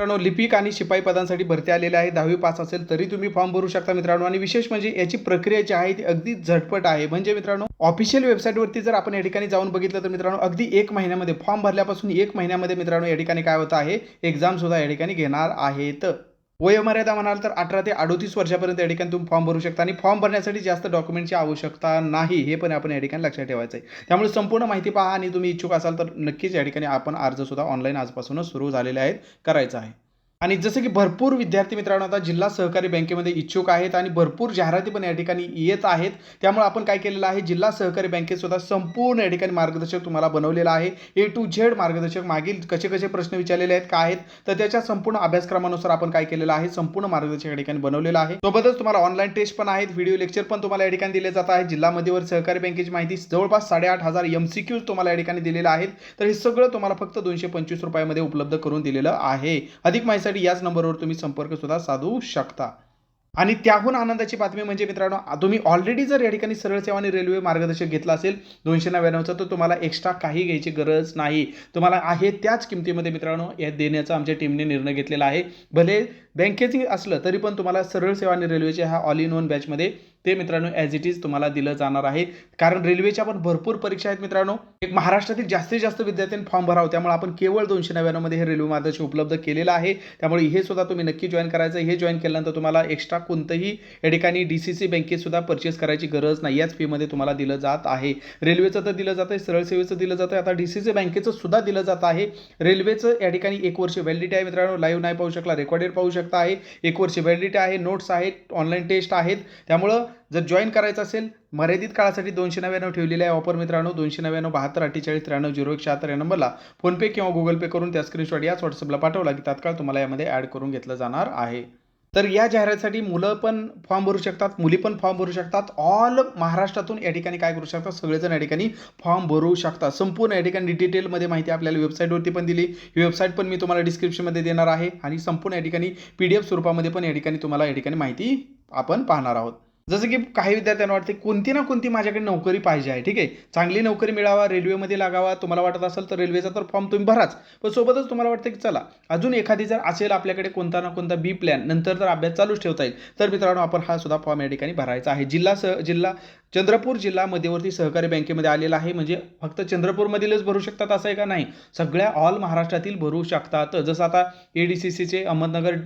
मित्रांनो लिपिक आणि शिपाई पदांसाठी भरती आलेले आहे दहावी पास असेल तरी तुम्ही फॉर्म भरू शकता मित्रांनो. आणि विशेष म्हणजे याची प्रक्रिया जी आहे ती अगदी झटपट आहे. म्हणजे मित्रांनो ऑफिशियल वेबसाईटवरती जर आपण या ठिकाणी जाऊन बघितलं तर मित्रांनो अगदी एक महिन्यामध्ये फॉर्म भरल्यापासून एक महिन्यामध्ये मित्रांनो या ठिकाणी काय होतं आहे? एक्झाम सुद्धा या ठिकाणी घेणार आहेत. वयोमर्यादा म्हणाल तर अठरा ते अडोतीस वर्षापर्यंत या ठिकाणी तुम्ही फॉर्म भरू शकता आणि फॉर्म भरण्यासाठी जास्त डॉक्युमेंटची आवश्यकता नाही हे पण आपण या ठिकाणी लक्षात ठेवायचं आहे. त्यामुळे संपूर्ण माहिती पहा आणि तुम्ही इच्छुक असाल तर नक्कीच या ठिकाणी आपण अर्ज सुद्धा ऑनलाईन आजपासूनच सुरू झालेले आहेत करायचं आहे. आणि जसं की भरपूर विद्यार्थी मित्रांनो आता जिल्हा सहकारी बँकेमध्ये इच्छुक आहेत आणि भरपूर जाहिराती पण या ठिकाणी येत आहेत. त्यामुळे आपण काय केलेलं आहे जिल्हा सहकारी बँकेत सुद्धा संपूर्ण या ठिकाणी मार्गदर्शक तुम्हाला बनवलेलं आहे. ए टू झेड मार्गदर्शक मागील कसे कसे प्रश्न विचारलेले आहेत काय आहेत तर त्याच्या संपूर्ण अभ्यासक्रमानुसार आपण काय केलेलं आहे संपूर्ण मार्गदर्शक या ठिकाणी बनवलेलं आहे. सोबतच तुम्हाला ऑनलाईन टेस्ट पण आहेत व्हिडिओ लेक्चर पण तुम्हाला या ठिकाणी दिले जात आहे. जिल्हा मध्यवर सहकारी बँकेची माहिती जवळपास साडेआठ हजार एम सी क्यूज तुम्हाला या ठिकाणी दिलेलं आहेत. तर हे सगळं तुम्हाला फक्त दोनशे पंचवीस रुपयामध्ये उपलब्ध करून दिलेलं आहे. अधिक माहिती माहितीसाठी याच नंबरवर तुम्ही संपर्क सुद्धा साधू शकता. आणि त्याहून आनंदाची बातमी म्हणजे मित्रांनो तुम्ही ऑलरेडी जर या ठिकाणी सरळ सेवा आणि रेल्वे मार्गदर्शक घेतला असेल दोनशे नव्याण्णवचा तर तुम्हाला एक्स्ट्रा काही घ्यायची गरज नाही. तुम्हाला आहे त्याच किमतीमध्ये मित्रांनो या देण्याचा आमच्या टीमने निर्णय घेतलेला आहे. भले बँकेचे असलं तरी पण तुम्हाला सरळ सेवा आणि रेल्वेच्या ह्या ऑल इन वन बॅचमध्ये ते मित्रांनो ॲज इट इज तुम्हाला दिलं जाणार आहे. कारण रेल्वेच्या पण भरपूर परीक्षा आहेत मित्रांनो. एक महाराष्ट्रातील जास्तीत जास्त विद्यार्थ्यांनी फॉर्म भरावं त्यामुळे आपण केवळ दोनशे नव्याण्णवमध्ये हे रेल्वे मार्गदर्शन उपलब्ध केलेलं आहे. त्यामुळे हे सुद्धा तुम्ही नक्की जॉईन करायचं. हे जॉईन केल्यानंतर तुम्हाला एक्स्ट्रा कोणतंही या ठिकाणी डी सी सी बँकेत सुद्धा परचेस करायची गरज नाही. याच फीमध्ये तुम्हाला दिलं जात आहे. रेल्वेचं तर दिलं जातं आहे सरळ सेवेचं दिलं जातं आहे आता डी सी सी बँकेचं सुद्धा दिलं जात आहे. रेल्वेचं या ठिकाणी एक वर्ष व्हॅलिडिटी आहे मित्रांनो. लाईव्ह नाही पाहू शकला रेकॉर्डेड पाहू आवश्यकता आहे. एक वर्ष व्हॅलिडिटी आहे नोट्स आहेत ऑनलाईन टेस्ट आहेत. त्यामुळं जर जॉईन करायचं असेल मर्यादित काळासाठी दोनशे नव्याण्णव ठेवलेले आहे ऑफर मित्रांनो. दोनशे नव्याण्णव बहात्तर अठ्ठेचाळीस त्र्याण्णव झिरो एक शहात्तर या नंबरला फोनपे किंवा गुगल पे करून त्या स्क्रीनशॉट याच व्हॉट्सअपला पाठवला की तात्काळ तुम्हाला यामध्ये ॲड करून घेतलं जाणार आहे. तर या जाहिरातीसाठी मुलं पण फॉर्म भरू शकतात मुली पण फॉर्म भरू शकतात. ऑल महाराष्ट्रातून या ठिकाणी काय करू शकतात? सगळेजण या ठिकाणी फॉर्म भरू शकतात. संपूर्ण या ठिकाणी डिटेलमध्ये माहिती आपल्याला वेबसाईटवरती पण दिली. ही वेबसाईट पण मी तुम्हाला डिस्क्रिप्शनमध्ये देणार आहे आणि संपूर्ण या ठिकाणी पी डी एफ स्वरूपामध्ये पण या ठिकाणी तुम्हाला या ठिकाणी माहिती आपण पाहणार आहोत. जसं की काही विद्यार्थ्यांना वाटते कोणती ना कोणती माझ्याकडे नोकरी पाहिजे आहे ठीक आहे? चांगली नोकरी मिळावा रेल्वेमध्ये लागावा तुम्हाला वाटत असेल तर रेल्वेचा तर फॉर्म तुम्ही भराच. पण सोबतच तुम्हाला वाटतं की चला अजून एखादी जर असेल आपल्याकडे कोणता ना कोणता बी प्लॅन नंतर जर अभ्यास चालूच ठेवता येईल. तर मित्रांनो आपण हा सुद्धा फॉर्म या ठिकाणी भरायचा आहे. जिल्हा स जिल्हा चंद्रपूर जिल्हा मध्यवर्ती सहकारी बँकेमध्ये आलेला आहे. म्हणजे फक्त चंद्रपूरमधीलच भरू शकतात असं आहे का? नाही. सगळ्या ऑल महाराष्ट्रातील भरू शकतात. जसं आता ए डी सी सीचे अहमदनगर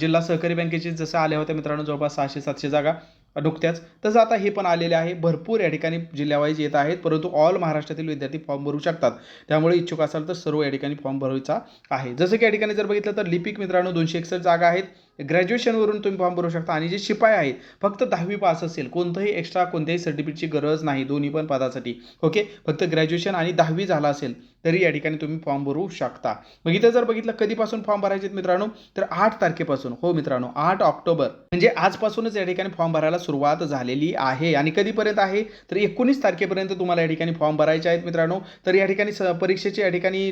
जिल्हा सहकारी बँकेचे जसं आल्या होत्या मित्रांनो जवळपास सहाशे सातशे जागा. नुकत्याच तसं आता हे पण आलेले आहे. भरपूर या ठिकाणी जिल्ह्यावाईज येत आहेत परंतु ऑल महाराष्ट्रातील विद्यार्थी फॉर्म भरू शकतात. त्यामुळे इच्छुक असाल तर सर्व या ठिकाणी फॉर्म भरायचा आहे. जसं की या ठिकाणी जर बघितलं तर लिपिक मित्रांनो दोनशे एकसष्ट जागा आहेत. ग्रॅज्युएशनवरून तुम्ही फॉर्म भरू शकता. आणि जे शिपाई आहेत फक्त दहावी पास असेल कोणतंही एक्स्ट्रा कोणत्याही सर्टिफिकेटची गरज नाही दोन्ही पण पदासाठी. ओके फक्त ग्रॅज्युएशन आणि दहावी झाला असेल तरी या ठिकाणी तुम्ही फॉर्म भरू शकता. मग इथं जर बघितलं कधीपासून फॉर्म भरायचे आहेत मित्रांनो? तर आठ तारखेपासून. हो मित्रांनो आठ ऑक्टोबर. म्हणजे आजपासूनच या ठिकाणी फॉर्म भरायला सुरुवात झालेली आहे. आणि कधीपर्यंत आहे? तर एकोणीस तारखेपर्यंत तुम्हाला या ठिकाणी फॉर्म भरायचे आहेत मित्रांनो. तर या ठिकाणी स परीक्षेची या ठिकाणी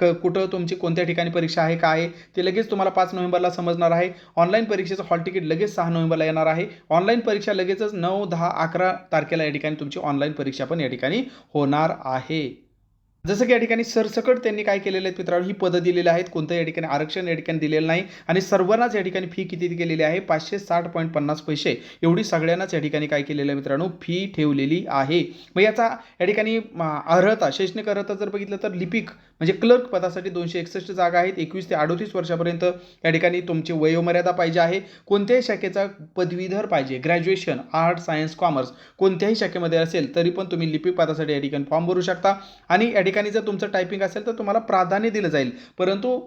क कुठं तुमची कोणत्या ठिकाणी परीक्षा आहे काय आहे ते लगेच तुम्हाला पाच नोव्हेंबरला समजणार आहे. ऑनलाईन परीक्षेचं हॉल तिकीट लगेच सहा नोव्हेंबरला येणार आहे. ऑनलाईन परीक्षा लगेचच नऊ दहा अकरा तारखेला या ठिकाणी तुमची ऑनलाईन परीक्षा पण या ठिकाणी होणार आहे. जसं की या ठिकाणी सरसकट त्यांनी काय केलेलं आहे मित्रांनो ही पदं दिलेली आहेत. कोणतं या ठिकाणी आरक्षण या ठिकाणी दिलेलं नाही. आणि सर्वांनाच या ठिकाणी फी किती केलेली आहे? पाचशे साठ पॉईंट पन्नास पैसे. एवढी सगळ्यांनाच या ठिकाणी काय केलेलं आहे मित्रांनो? फी ठेवलेली आहे. मग याचा या ठिकाणी अर्हता शैक्षणिक अर्हता जर बघितलं तर लिपिक म्हणजे क्लर्क पदासाठी दोनशे एकसष्ट जागा आहेत. एकवीस ते अडोतीस वर्षापर्यंत या ठिकाणी तुमची वयोमर्यादा पाहिजे आहे. कोणत्याही शाखेचा पदवीधर पाहिजे. ग्रॅज्युएशन आर्ट सायन्स कॉमर्स कोणत्याही शाखेमध्ये असेल तरी पण तुम्ही लिपिक पदासाठी या ठिकाणी फॉर्म भरू शकता. आणि या ठिकाणी जर तुमचं टायपिंग असेल तर तुम्हाला प्राधान्य दिलं जाईल. परंतु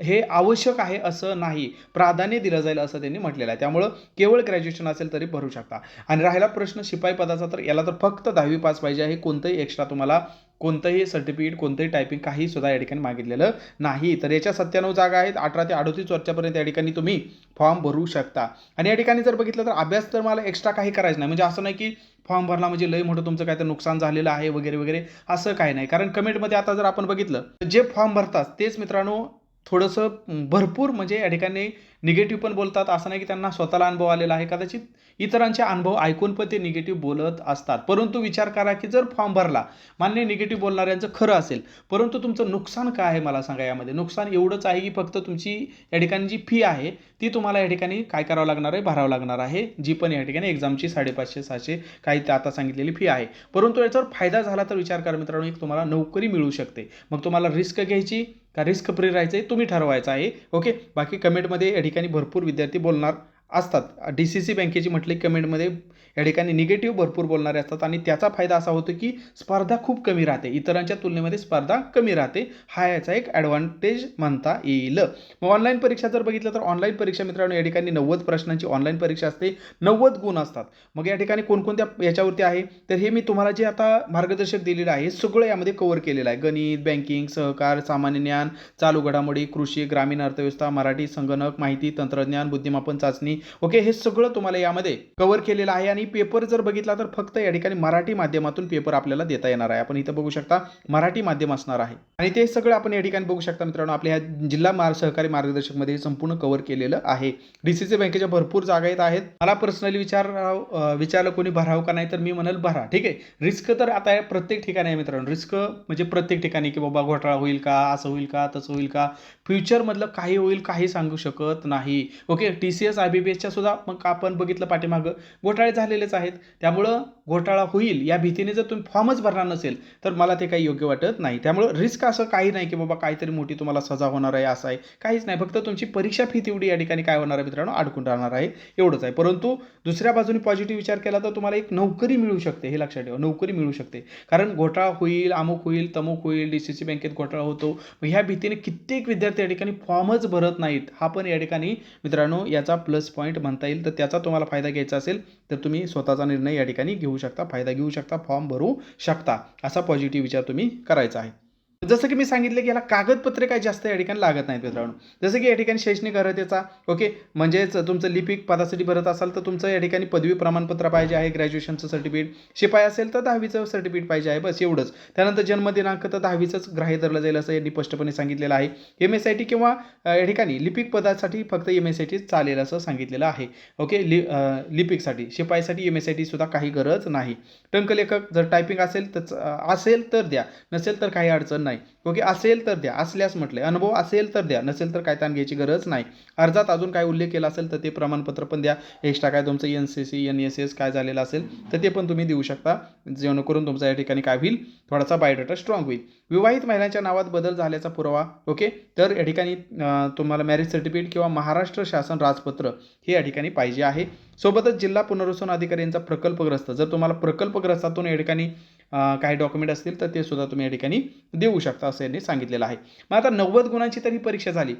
हे आवश्यक आहे असं नाही. प्राधान्य दिलं जाईल असं त्यांनी म्हटलेलं आहे. त्यामुळं केवळ ग्रॅज्युएशन असेल तरी भरू शकता. आणि राहिला प्रश्न शिपाई पदाचा तर याला तर फक्त दहावी पास पाहिजे हे कोणतंही एक्स्ट्रा तुम्हाला कोणतंही सर्टिफिकेट कोणतंही टायपिंग काही सुद्धा या ठिकाणी मागितलेलं नाही. तर याच्या सत्त्याण्णव जागा आहेत. अठरा ते अडतीस वर्षापर्यंत या ठिकाणी तुम्ही फॉर्म भरू शकता. आणि या ठिकाणी जर बघितलं तर अभ्यास तर मला एक्स्ट्रा काही करायचं नाही. म्हणजे असं नाही की फॉर्म भरला म्हणजे लय मोठं तुमचं काय तर नुकसान झालेलं आहे वगैरे वगैरे असं काय नाही. कारण कमेंटमध्ये आता जर आपण बघितलं तर जे फॉर्म भरतात तेच मित्रांनो थोडंसं भरपूर म्हणजे या ठिकाणी निगेटिव्ह पण बोलतात. असं नाही की त्यांना स्वतःला अनुभव आलेला आहे. कदाचित इतरांचे अनुभव ऐकून पण ते निगेटिव्ह बोलत असतात. परंतु विचार करा की जर फॉर्म भरला मान्य निगेटिव्ह बोलणाऱ्यांचं खरं असेल परंतु तुमचं नुकसान काय आहे मला सांगा यामध्ये? नुकसान एवढंच आहे की फक्त तुमची या ठिकाणी जी फी आहे ती तुम्हाला या ठिकाणी काय करावं लागणार आहे? भरावं लागणार आहे. जी पण या ठिकाणी एक्झामची साडेपाचशे सहाशे काही ते आता सांगितलेली फी आहे. परंतु याच्यावर फायदा झाला तर विचार करा मित्रांनो एक तुम्हाला नोकरी मिळू शकते. मग तुम्हाला रिस्क घ्यायची का रिस्क फ्री राहायचं आहे तुम्ही ठरवायचं आहे. ओके बाकी कमेंटमध्ये या ठिकाणी भरपूर विद्यार्थी बोलणार असतात. डी सी सी बँकेची म्हटली कमेंटमध्ये या ठिकाणी निगेटिव्ह भरपूर बोलणारे असतात. आणि त्याचा फायदा असा होतो की स्पर्धा खूप कमी राहते. इतरांच्या तुलनेमध्ये स्पर्धा कमी राहते. हा याचा एक ॲडव्हान्टेज म्हणता येईल. मग ऑनलाईन परीक्षा जर बघितलं तर ऑनलाईन परीक्षा मित्रांनो या ठिकाणी नव्वद प्रश्नांची ऑनलाईन परीक्षा असते. नव्वद गुण असतात. मग या ठिकाणी कोणकोणत्या याच्यावरती आहे? तर हे मी तुम्हाला जे आता मार्गदर्शक दिलेलं आहे सगळं यामध्ये कव्हर केलेलं आहे. गणित बँकिंग सहकार सामान्य ज्ञान चालू घडामोडी कृषी ग्रामीण अर्थव्यवस्था मराठी संगणक माहिती तंत्रज्ञान बुद्धिमापन चाचणी. ओके हे सगळं तुम्हाला यामध्ये कव्हर केलेलं आहे. आणि पेपर जर बघितला तर फक्त या ठिकाणी मराठी माध्यमातून पेपर आपल्याला देता येणार आहे. आपण इथं बघू शकता मराठी माध्यम असणार आहे. आणि ते सगळं आपण या ठिकाणी बघू शकता मित्रांनो आपल्या ह्या जिल्हा मार सहकारी मार्गदर्शकमध्ये मध्ये संपूर्ण कव्हर केलेलं आहे. डी सी सी बँकेच्या भरपूर जागा येत आहेत. मला पर्सनली विचार विचारलं कोणी भरावं का नाही तर मी म्हणाल भरा. ठीक आहे? रिस्क तर आता प्रत्येक ठिकाणी आहे मित्रांनो. रिस्क म्हणजे प्रत्येक ठिकाणी की बाबा घोटाळा होईल का असं होईल का तसं होईल का? फ्युचरमधलं काही होईल काही सांगू शकत नाही. Okay T C S I B B एसच्या सुद्धा मग आपण बघितलं पाठीमागं. घोटाळे झाले झालेलेच आहेत. त्यामुळं घोटाळा होईल या भीतीने जर तुम्ही फॉर्मच भरणार नसेल तर मला ते काही योग्य वाटत नाही. त्यामुळं रिस्क असं काही नाही की बाबा काहीतरी मोठी तुम्हाला सजा होणार आहे असं आहे. काहीच नाही. फक्त तुमची परीक्षा फी तेवढी या ठिकाणी काय होणार आहे मित्रांनो? अडकून राहणार आहे. एवढंच आहे. परंतु दुसऱ्या बाजूने पॉझिटिव्ह विचार केला तर तुम्हाला एक नोकरी मिळू शकते हे लक्षात ठेवा. नोकरी मिळू शकते. कारण घोटाळा होईल अमुक होईल तमुक होईल डी सी सी बँकेत घोटाळा होतो. मग ह्या भीतीने कित्येक विद्यार्थी या ठिकाणी फॉर्मच भरत नाहीत. हा पण या ठिकाणी मित्रांनो याचा प्लस पॉईंट म्हणता येईल. तर त्याचा तुम्हाला फायदा घ्यायचा असेल तर तुम्ही स्वतःचा निर्णय या ठिकाणी घेऊ शकता फायदा घेऊ शकता फॉर्म भरू शकता असा पॉझिटिव्ह विचार तुम्ही करायचा आहे. जसं की मी सांगितलं की याला कागदपत्रे काय जास्त या ठिकाणी लागत नाहीत मित्रांनो. जसं की या ठिकाणी शैक्षणिक अर्हतेचा ओके? म्हणजेच तुमचं लिपिक पदासाठी भरत असाल तर तुमचं या ठिकाणी पदवी प्रमाणपत्र पाहिजे आहे ग्रॅज्युएशनचं सर्टिफिकेट. शिपाई असेल तर दहावीचं सर्टिफिकेट पाहिजे आहे बस एवढंच. त्यानंतर जन्मदिनांक तर दहावीचंच ग्राह्य धरलं जाईल असं यांनी स्पष्टपणे सांगितलेलं आहे. एम एस आय टी किंवा या ठिकाणी लिपिक पदासाठी फक्त एम एस आय टी चालेल असं सांगितलेलं आहे. ओके? लि लिपिकसाठी शिपाईसाठी एम एस आय टी सुद्धा काही गरज नाही. टंकलेखक जर टायपिंग असेल तर असेल तर द्या. नसेल तर काही अडचण नाही. ओके असेल तर द्या असल्यास म्हटले अनुभव असेल तर द्या नसेल तर काय ताण घ्यायची गरज नाही. अर्जात अजून काय उल्लेख केला असेल तर ते प्रमाणपत्र पण द्या. एक्स्ट्रा काय तुमचं N C C N S S काय झालेलं असेल तर ते पण तुम्ही देऊ शकता. जेणेकरून तुमचा या ठिकाणी काय होईल? थोडासा बायोडेटा स्ट्रॉंग होईल. विवाहित महिलांच्या नावात बदल झाल्याचा पुरावा ओके तर या ठिकाणी तुम्हाला मॅरेज सर्टिफिकेट किंवा महाराष्ट्र शासन राजपत्र हे या ठिकाणी पाहिजे आहे. सोबतच जिल्हा पुनर्वसन अधिकाऱ्यांचा प्रकल्पग्रस्त. जर तुम्हाला प्रकल्पग्रस्तातून या ठिकाणी काही डॉक्युमेंट असतील तर ते सुद्धा तुम्ही या ठिकाणी देऊ शकता असं यांनी सांगितलेलं आहे. मग आता नव्वद गुणांची तरी परीक्षा झाली.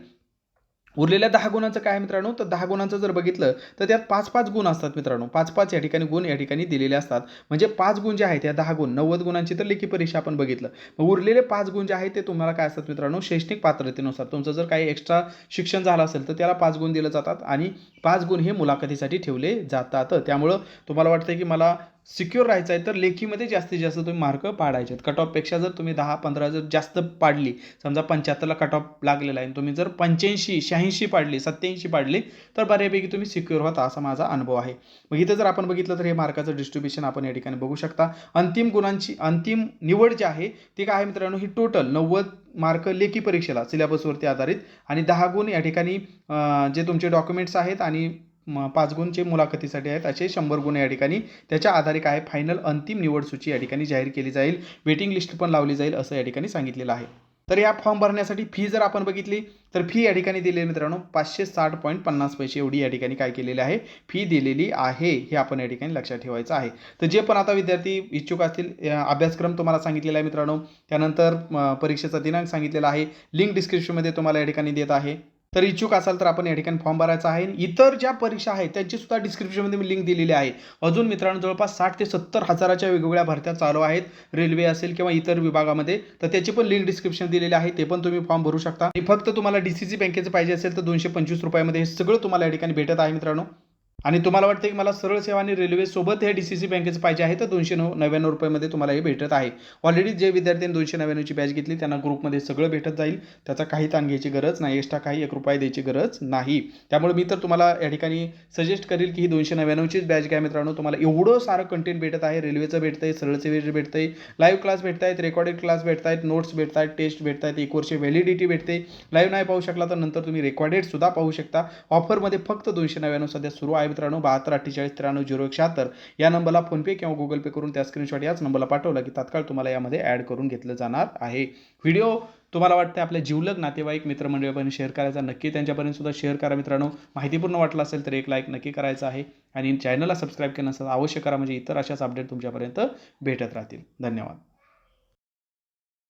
उरलेल्या दहा गुणांचं काय मित्रांनो? तर दहा गुणांचं जर बघितलं तर त्यात पाच पाच गुण असतात मित्रांनो. पाच पाच या ठिकाणी गुण या ठिकाणी दिलेले असतात. म्हणजे पाच गुण जे आहेत त्या दहा गुण नव्वद गुणांची तर लेखी परीक्षा आपण बघितलं. मग उरलेले पाच गुण जे आहेत ते तुम्हाला काय असतात मित्रांनो? शैक्षणिक पात्रतेनुसार. तुमचं जर काही एक्स्ट्रा शिक्षण झालं असेल तर त्याला पाच गुण दिले जातात आणि पाच गुण हे मुलाखतीसाठी ठेवले जातात. त्यामुळं तुम्हाला वाटतं की मला सिक्युअर राहायचं आहे तर लेखीमध्ये जास्तीत जास्त तुम्ही मार्क पाडायचे आहेत कट ऑफपेक्षा जर तुम्ही दहा पंधरा जर जास्त पाडली समजा पंच्याहत्तरला कट ऑफ लागलेला आहे आणि तुम्ही जर पंच्याऐंशी शहाऐंशी पाडली सत्याऐंशी पाडली तर बऱ्यापैकी तुम्ही सिक्युअर होता असा माझा अनुभव आहे. मग इथं जर आपण बघितलं तर हे मार्काचं डिस्ट्रीब्युशन आपण या ठिकाणी बघू शकता. अंतिम गुणांची अंतिम निवड जी आहे ती काय आहे मित्रांनो? ही टोटल नव्वद मार्क लेखी परीक्षेला सिलेबसवरती आधारित. आणि दहा गुण या ठिकाणी जे तुमचे डॉक्युमेंट्स आहेत आणि म- पाच गुणचे मुलाखतीसाठी आहेत. असे शंभर गुण या ठिकाणी. त्याच्या आधारे काय फायनल अंतिम निवड सूची या ठिकाणी जाहीर केली जाईल. वेटिंग लिस्ट पण लावली जाईल असं या ठिकाणी सांगितलेलं आहे. तर या फॉर्म भरण्यासाठी फी जर आपण बघितली तर फी या ठिकाणी दिलेली आहे मित्रांनो पाचशे साठ पॉईंट पन्नास पैसे. एवढी या ठिकाणी काय केलेली आहे? फी दिलेली आहे. हे आपण या ठिकाणी लक्षात ठेवायचं आहे. तर जे पण आता विद्यार्थी इच्छुक असतील अभ्यासक्रम तुम्हाला सांगितलेला आहे मित्रांनो. त्यानंतर परीक्षेचा दिनांक सांगितलेला आहे. लिंक डिस्क्रिप्शनमध्ये तुम्हाला या ठिकाणी देत आहे. तर इच्छुक असाल तर आपण या ठिकाणी फॉर्म भरायचा आहे. इतर ज्या परीक्षा आहेत त्यांची सुद्धा डिस्क्रिप्शनमध्ये मी लिंक दिलेली आहे. अजून मित्रांनो जवळपास साठ ते सत्तर हजाराच्या वेगवेगळ्या भरत्या चालू आहेत. रेल्वे असेल किंवा इतर विभागामध्ये तर त्याची पण लिंक डिस्क्रिप्शन दिलेली आहे. ते पण तुम्ही फॉर्म भरू शकता. आणि फक्त तुम्हाला डी सी सी बँकेचं पाहिजे असेल तर दोनशे पंचवीस रुपयामध्ये हे सगळं तुम्हाला या ठिकाणी भेटत आहे मित्रांनो. आणि तुम्हाला वाटतं की मला सरळ सेवा आणि रेल्वे सोबत हे डी सी सी बँकेचं पाहिजे आहे तर दोनशे नऊ नव्याण्णव रुपयामध्ये तुम्हाला हे भेटत आहे. ऑलरेडी जे विद्यार्थ्यांनी दोनशे नव्याण्णवची बॅच घेतली त्यांना ग्रुपमध्ये सगळं भेटत जाईल. त्याचा काही ताण घ्यायची गरज नाही. एक्स्ट्रा काही एक रुपया द्यायची गरज नाही. त्यामुळे मी तर तुम्हाला या ठिकाणी सजेस्ट करेल की ही दोनशे नव्याण्णवचीच बॅच घ्या मित्रांनो. तुम्हाला एवढं सारं कंटेंट भेटत आहे. रेल्वेचं भेटतंय सरळ सेवेचं आहे लाईव्ह क्लास भेटत आहेत रेकॉर्डेड क्लास भेटत आहेत नोट्स भेटत आहेत टेस्ट भेटत आहेत एक वर्ष व्हॅलिडिटी भेटते. लाईव्ह नाही पाहू शकला तर नंतर तुम्ही रेकॉर्डेड सुद्धा पाहू शकता. ऑफरमध्ये फक्त दोनशे नव्याण्णव सध्या सुरू आहे. मित्रांनो बहात्तर अठ्ठेचाळीस त्र्याण्णव झिरो एक शहात्तर या नंबरला फोनपे किंवा गुगल पे करून त्या स्क्रीनशॉट याच नंबरला पाठवला की तात्काळ तुम्हाला यामध्ये ॲड करून घेतलं जाणार आहे. व्हिडिओ तुम्हाला वाटतं आपल्या जिवलग नातेवाईक मित्रमंडळीपर्यंत शेअर करायचा नक्की त्यांच्यापर्यंत सुद्धा शेअर करा मित्रांनो. माहितीपूर्ण वाटलं असेल तर एक लाईक नक्की करायचं आहे. आणि चॅनलला सबस्क्राईब केलं नसेल अवश्य करा म्हणजे इतर अशाच अपडेट तुमच्यापर्यंत भेटत राहतील. धन्यवाद.